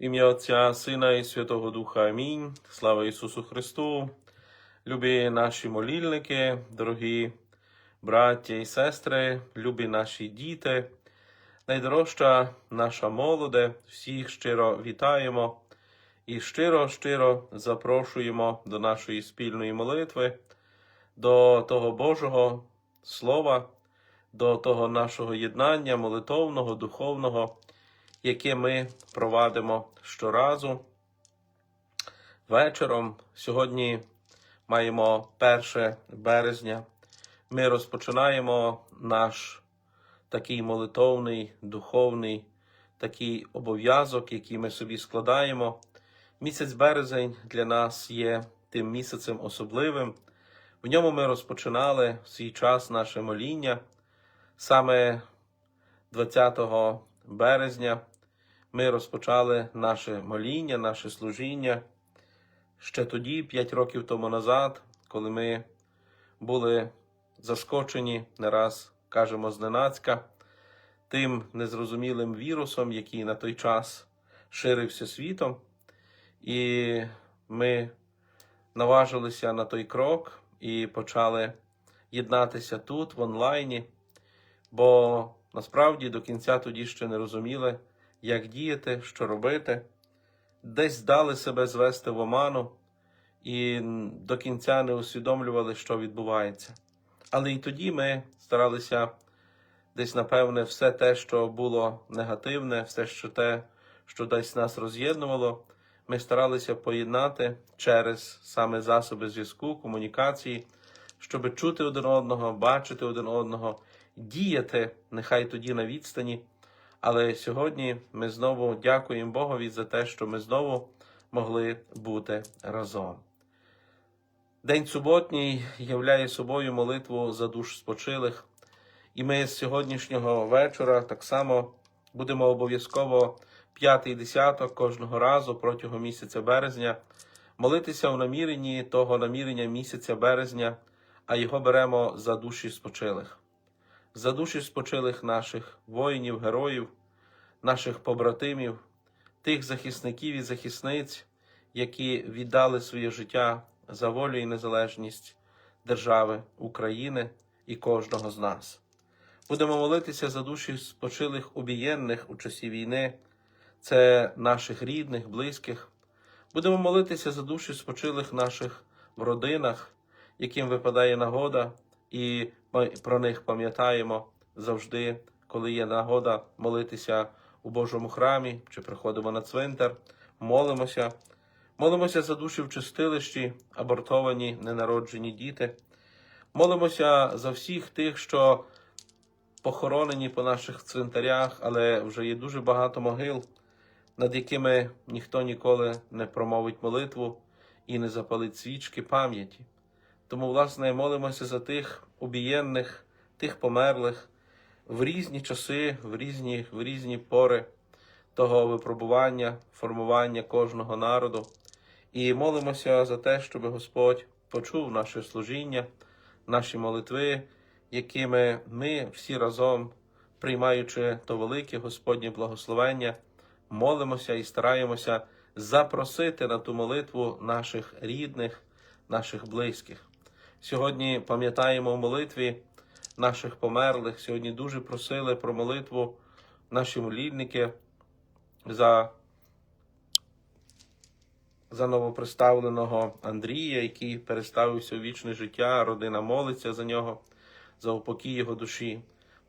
Ім'я Отця, Сина і Святого Духа. Амінь. Слава Ісусу Христу. Любі наші молільники, дорогі браття і сестри, любі наші діти, найдорожча наша молоде, всіх щиро вітаємо і щиро-щиро запрошуємо до нашої спільної молитви, до того Божого Слова, до того нашого єднання молитовного, духовного, яке ми провадимо щоразу. Вечором сьогодні маємо 1 березня. Ми розпочинаємо наш такий молитовний, духовний такий обов'язок, який ми собі складаємо. Місяць березень для нас є тим місяцем особливим. В ньому ми розпочинали свій час наше моління. Саме 20 березня ми розпочали наше моління, наше служіння. Ще тоді, 5 років тому назад, коли ми були заскочені, не раз кажемо зненацька, тим незрозумілим вірусом, який на той час ширився світом, і ми наважилися на той крок і почали єднатися тут, в онлайні, бо насправді до кінця тоді ще не розуміли, як діяти, що робити, десь дали себе звести в оману і до кінця не усвідомлювали, що відбувається. Але і тоді ми старалися десь, напевне, все те, що було негативне, все що те, що десь нас роз'єднувало, ми старалися поєднати через саме засоби зв'язку, комунікації, щоб чути один одного, бачити один одного, діяти, нехай тоді на відстані. Але сьогодні ми знову дякуємо Богові за те, що ми знову могли бути разом. День суботній являє собою молитву за душ спочилих, і ми з сьогоднішнього вечора так само будемо обов'язково п'ятий десяток кожного разу протягом місяця березня молитися в наміренні того намірення місяця березня, а його беремо за душі спочилих, за душі спочилих наших воїнів, героїв, наших побратимів, тих захисників і захисниць, які віддали своє життя за волю і незалежність держави України і кожного з нас. Будемо молитися за душі спочилих убієнних у часі війни, це наших рідних, близьких. Будемо молитися за душі спочилих наших в родинах, яким випадає нагода, і ми про них пам'ятаємо завжди, коли є нагода молитися у Божому храмі чи приходимо на цвинтар, молимося. Молимося за душі в чистилищі, абортовані, ненароджені діти. Молимося за всіх тих, що похоронені по наших цвинтарях, але вже є дуже багато могил, над якими ніхто ніколи не промовить молитву і не запалить свічки пам'яті. Тому, власне, молимося за тих убієнних, тих померлих в різні часи, в різні, в різні пори того випробування, формування кожного народу. І молимося за те, щоб Господь почув наше служіння, наші молитви, якими ми всі разом, приймаючи то велике Господнє благословення, молимося і стараємося запросити на ту молитву наших рідних, наших близьких. Сьогодні пам'ятаємо в молитві наших померлих. Сьогодні дуже просили про молитву наші молільники за за новоприставленого Андрія, який переставився у вічне життя, родина молиться за нього, за упокій його душі.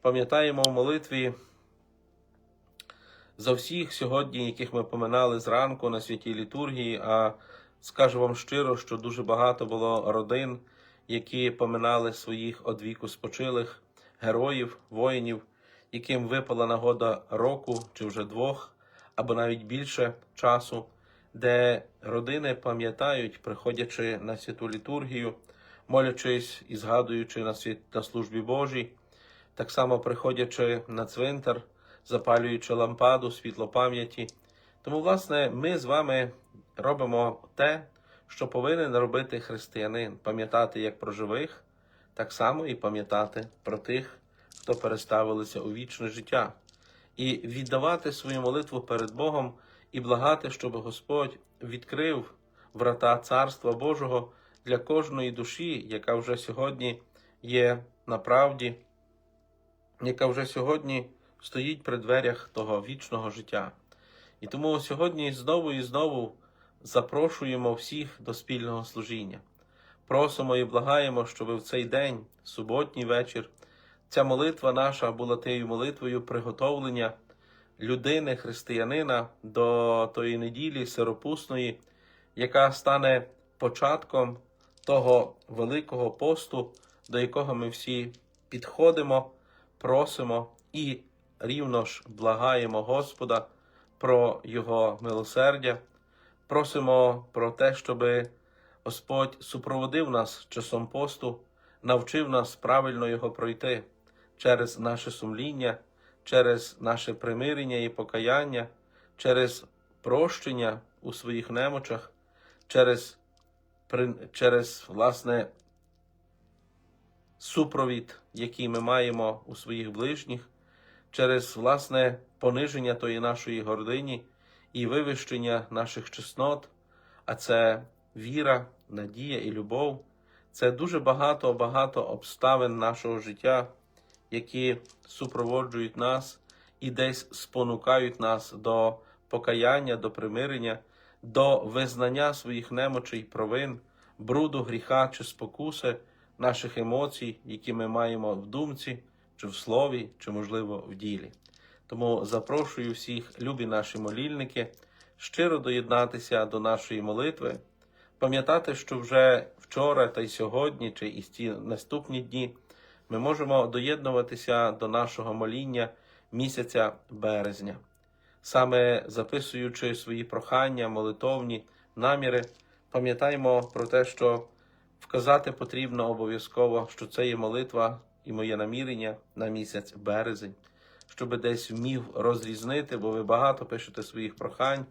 Пам'ятаємо в молитві за всіх сьогодні, яких ми поминали зранку на святій літургії. А скажу вам щиро, що дуже багато було родин, які поминали своїх одвіку спочилих героїв, воїнів, яким випала нагода року чи вже двох, або навіть більше часу де родини пам'ятають, приходячи на святу літургію, молячись і згадуючи на світ на службі Божій, так само приходячи на цвинтар, запалюючи лампаду, світло пам'яті. Тому, власне, ми з вами робимо те, що повинен робити християнин, пам'ятати як про живих, так само і пам'ятати про тих, хто переставилися у вічне життя, і віддавати свою молитву перед Богом і благати, щоб Господь відкрив врата Царства Божого для кожної душі, яка вже сьогодні є на правді, яка вже сьогодні стоїть при дверях того вічного життя. І тому сьогодні знову і знову запрошуємо всіх до спільного служіння. Просимо і благаємо, щоб в цей день, суботній вечір, ця молитва наша була тією молитвою приготовлення людини, християнина до тої неділі сиропусної, яка стане початком того великого посту, до якого ми всі підходимо, просимо і рівно ж благаємо Господа про Його милосердя. Просимо про те, щоб Господь супроводив нас часом посту, навчив нас правильно його пройти через наше сумління, через наше примирення і покаяння, через прощення у своїх немочах, через, через власне супровід, який ми маємо у своїх ближніх, через власне пониження тої нашої гордині і вивищення наших чеснот, а це віра, надія і любов. Це дуже багато багато обставин нашого життя, які супроводжують нас і десь спонукають нас до покаяння, до примирення, до визнання своїх немочей, провин, бруду, гріха чи спокуси, наших емоцій, які ми маємо в думці, чи в слові, чи, можливо, в ділі. Тому запрошую всіх, любі наші молільники, щиро доєднатися до нашої молитви, пам'ятати, що вже вчора та й сьогодні, чи і ці наступні дні ми можемо доєднуватися до нашого моління місяця березня, саме записуючи свої прохання, молитовні наміри, пам'ятаємо про те, що вказати потрібно обов'язково, що це є молитва і моє намірення на місяць березень, щоб десь вмів розрізнити, бо ви багато пишете своїх прохань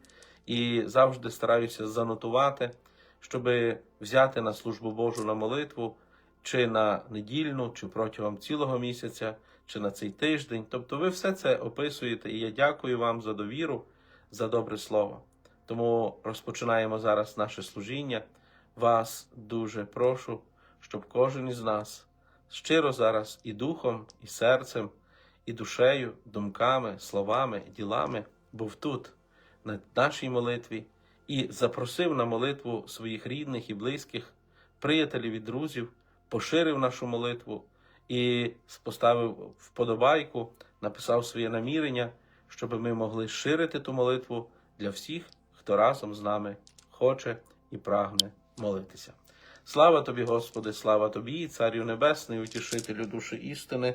і завжди стараюся занотувати, щоб взяти на службу Божу на молитву чи на недільну, чи протягом цілого місяця, чи на цей тиждень. Тобто ви все це описуєте, і я дякую вам за довіру, за добре слово. Тому розпочинаємо зараз наше служіння. Вас дуже прошу, щоб кожен із нас щиро зараз і духом, і серцем, і душею, думками, словами, ділами був тут, на нашій молитві, і запросив на молитву своїх рідних і близьких, приятелів і друзів, поширив нашу молитву і поставив вподобайку, написав своє намірення, щоб ми могли ширити ту молитву для всіх, хто разом з нами хоче і прагне молитися. Слава тобі, Господи, слава тобі, Царю Небесний, утішителю душі істини,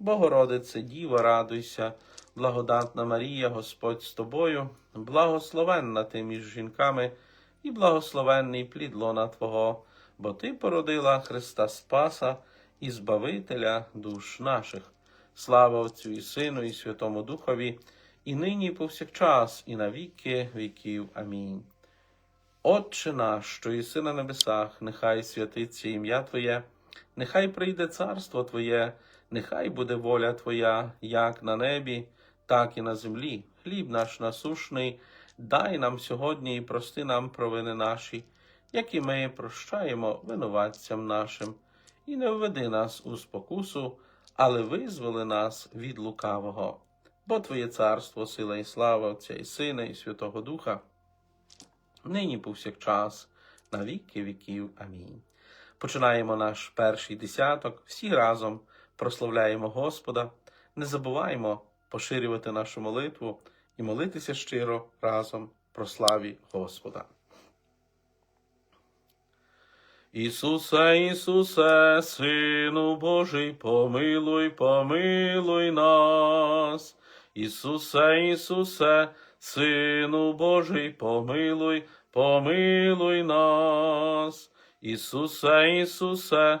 Богородице, Діво, радуйся, благодатна Марія, Господь з тобою, благословенна ти між жінками, і благословенний плід лона Твого, бо Ти породила Христа Спаса і Збавителя душ наших. Слава Отцю і Сину, і Святому Духові, і нині, і повсякчас, і на віки віків. Амінь. Отче наш, що єси на небесах, нехай святиться ім'я Твоє, нехай прийде царство Твоє, нехай буде воля Твоя, як на небі, так і на землі. Хліб наш насушний, дай нам сьогодні і прости нам провини наші, як і ми прощаємо винуватцям нашим, і не введи нас у спокусу, але визволи нас від лукавого. Бо Твоє царство, сила і слава Отця і Сина, і Святого Духа, нині повсякчас, на віки віків. Амінь. Починаємо наш перший десяток, всі разом прославляємо Господа, не забуваємо поширювати нашу молитву і молитися щиро разом про славі Господа. Ісусе, Ісусе, Сину Божий, помилуй, помилуй нас. Ісусе, Ісусе, Сину Божий, помилуй, помилуй нас. Ісусе, Ісусе,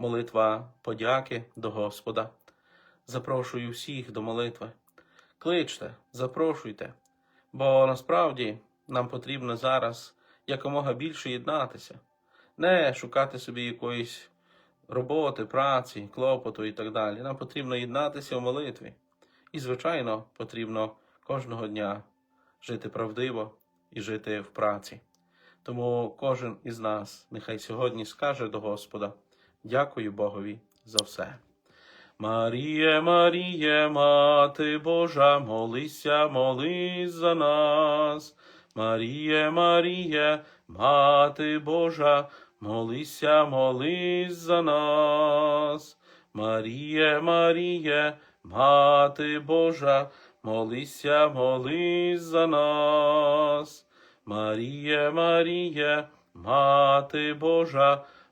молитва подяки до Господа. Запрошую всіх до молитви. Кличте, запрошуйте, бо насправді нам потрібно зараз якомога більше єднатися, не шукати собі якоїсь роботи, праці, клопоту і так далі. Нам потрібно єднатися в молитві. І, звичайно, потрібно кожного дня жити правдиво і жити в праці. Тому кожен із нас нехай сьогодні скаже до Господа: дякую Богові за все. Маріє, Маріє, Мати Божа, молися, молись за нас. Маріє, Маріє, Мати Божа, молися, молись за нас. Маріє, Маріє, Мати Божа, молися, молись за нас. Маріє, Маріє, Мати Божа,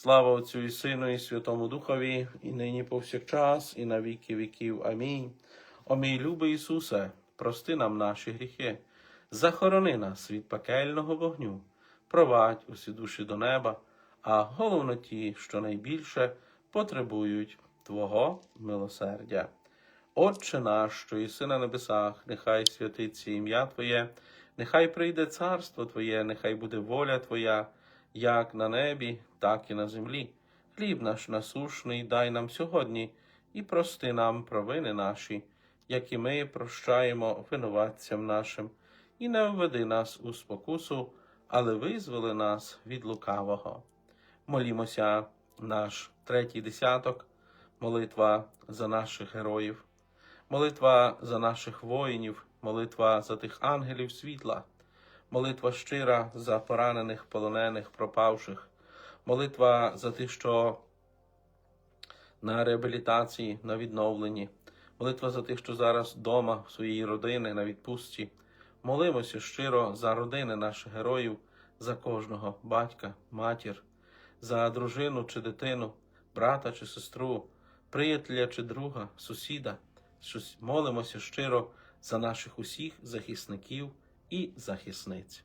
Слава Отцю і Сину, і Святому Духові, і нині повсякчас, і на віки віків. Амінь. О мій любий Ісусе, прости нам наші гріхи, захорони нас від пекельного вогню, провадь усі душі до неба, а головно ті, що найбільше потребують Твого милосердя. Отче наш, що єси на небесах, нехай святиться ім'я Твоє, нехай прийде царство Твоє, нехай буде воля Твоя, як на небі, так і на землі. Хліб наш насушний дай нам сьогодні, і прости нам провини наші, як і ми прощаємо винуватцям нашим, і не введи нас у спокусу, але визволи нас від лукавого. Молімося наш третій десяток, молитва за наших героїв, молитва за наших воїнів, молитва за тих ангелів світла, молитва щира за поранених, полонених, пропавших, молитва за тих, що на реабілітації, на відновленні, молитва за тих, що зараз вдома, в своїй родини, на відпустці. Молимося щиро за родини наших героїв, за кожного батька, матір, за дружину чи дитину, брата чи сестру, приятеля чи друга, сусіда. Молимося щиро за наших усіх захисників і захисниць.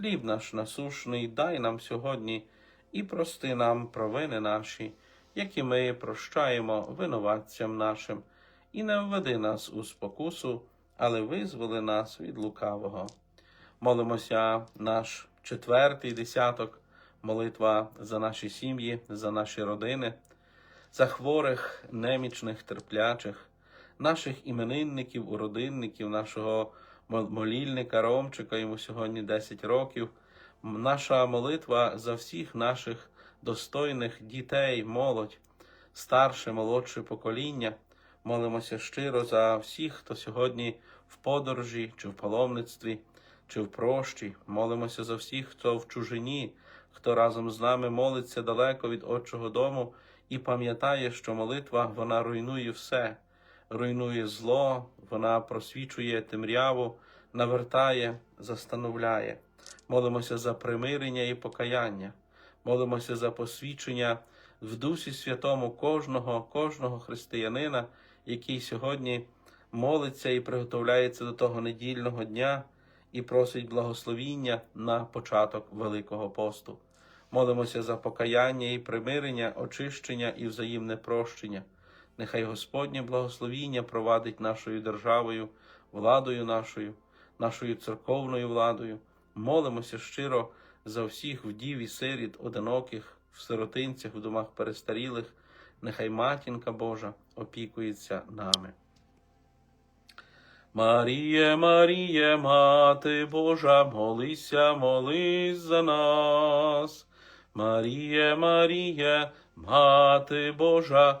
Хліб наш насушний дай нам сьогодні і прости нам провини наші, які ми прощаємо винуватцям нашим, і не введи нас у спокусу, але визволи нас від лукавого. Молимося наш четвертий десяток, молитва за наші сім'ї, за наші родини, за хворих, немічних, терплячих, наших іменинників, уродинників, нашого молільника Ромчика, йому сьогодні 10 років. Наша молитва за всіх наших достойних дітей, молодь, старше, молодше покоління. Молимося щиро за всіх, хто сьогодні в подорожі чи в паломництві, чи в прощі. Молимося за всіх, хто в чужині, хто разом з нами молиться далеко від Отчого дому і пам'ятає, що молитва вона руйнує все, руйнує зло, вона просвічує темряву, навертає, застановляє. Молимося за примирення і покаяння, молимося за посвідчення в Дусі Святому кожного, кожного християнина, який сьогодні молиться і приготовляється до того недільного дня і просить благословіння на початок Великого посту. Молимося за покаяння і примирення, очищення і взаємне прощення. Нехай Господнє благословіння провадить нашою державою, владою нашою, нашою церковною владою. Молимося щиро за всіх вдів і сиріт, одиноких, в сиротинцях, в домах перестарілих. Нехай Матінка Божа опікується нами. Маріє, Маріє, Мати Божа, молися, молись за нас. Маріє, Маріє, Мати Божа,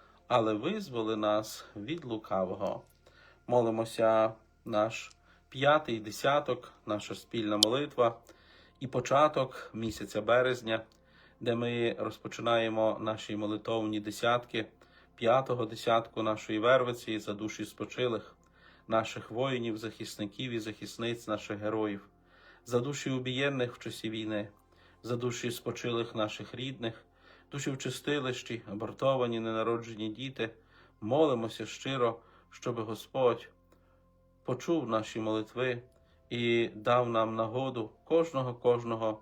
але визволи нас від лукавого. Молимося наш п'ятий десяток, наша спільна молитва і початок місяця березня, де ми розпочинаємо наші молитовні десятки, п'ятого десятку нашої вервиці за душі спочилих, наших воїнів, захисників і захисниць, наших героїв, за душі убієнних в часі війни, за душі спочилих наших рідних, душі в чистилищі, абортовані, ненароджені діти. Молимося щиро, щоб Господь почув наші молитви і дав нам нагоду кожного кожного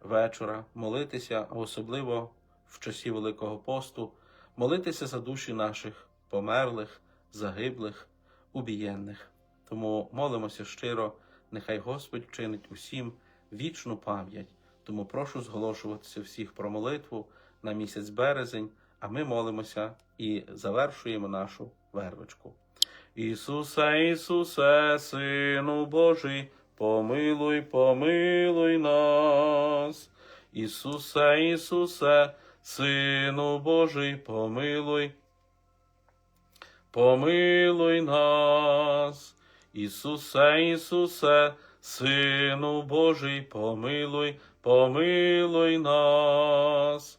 вечора молитися, а особливо в часі Великого посту, молитися за душі наших померлих, загиблих, убієнних. Тому молимося щиро, нехай Господь вчинить усім вічну пам'ять. Тому прошу зголошуватися всіх про молитву на місяць березень, а ми молимося і завершуємо нашу вервочку. Ісусе, Ісусе, Сину Божий, помилуй, помилуй нас. Ісусе, Ісусе, Сину Божий, помилуй, помилуй нас. Ісусе, Ісусе, Сину Божий, помилуй, помилуй нас.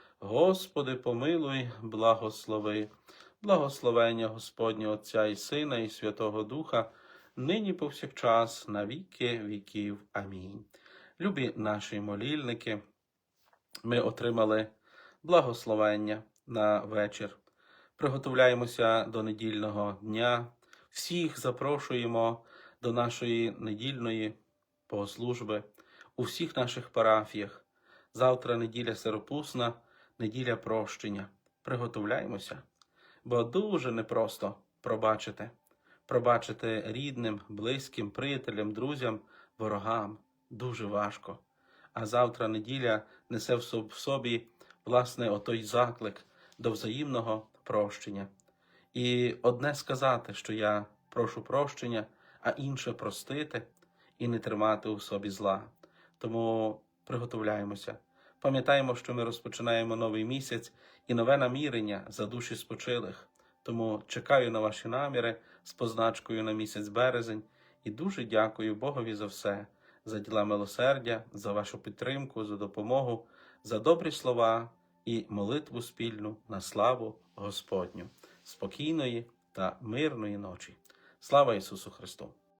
Господи, помилуй, благослови. Благословення Господнє Отця і Сина, і Святого Духа, нині повсякчас, на віки віків. Амінь. Любі наші молільники, ми отримали благословення на вечір. Приготовляємося до недільного дня. Всіх запрошуємо до нашої недільної богослужби у всіх наших парафіях. Завтра неділя Сиропусна, неділя прощення. Приготовляємося, бо дуже непросто пробачити. Пробачити рідним, близьким, приятелям, друзям, ворогам дуже важко. А завтра неділя несе в собі власне отой заклик до взаємного прощення. І одне сказати, що я прошу прощення, а інше простити і не тримати у собі зла. Тому приготовляємося. Пам'ятаємо, що ми розпочинаємо новий місяць і нове намірення за душі спочилих. Тому чекаю на ваші наміри з позначкою на місяць березень і дуже дякую Богові за все, за діла милосердя, за вашу підтримку, за допомогу, за добрі слова і молитву спільну на славу Господню. Спокійної та мирної ночі. Слава Ісусу Христу!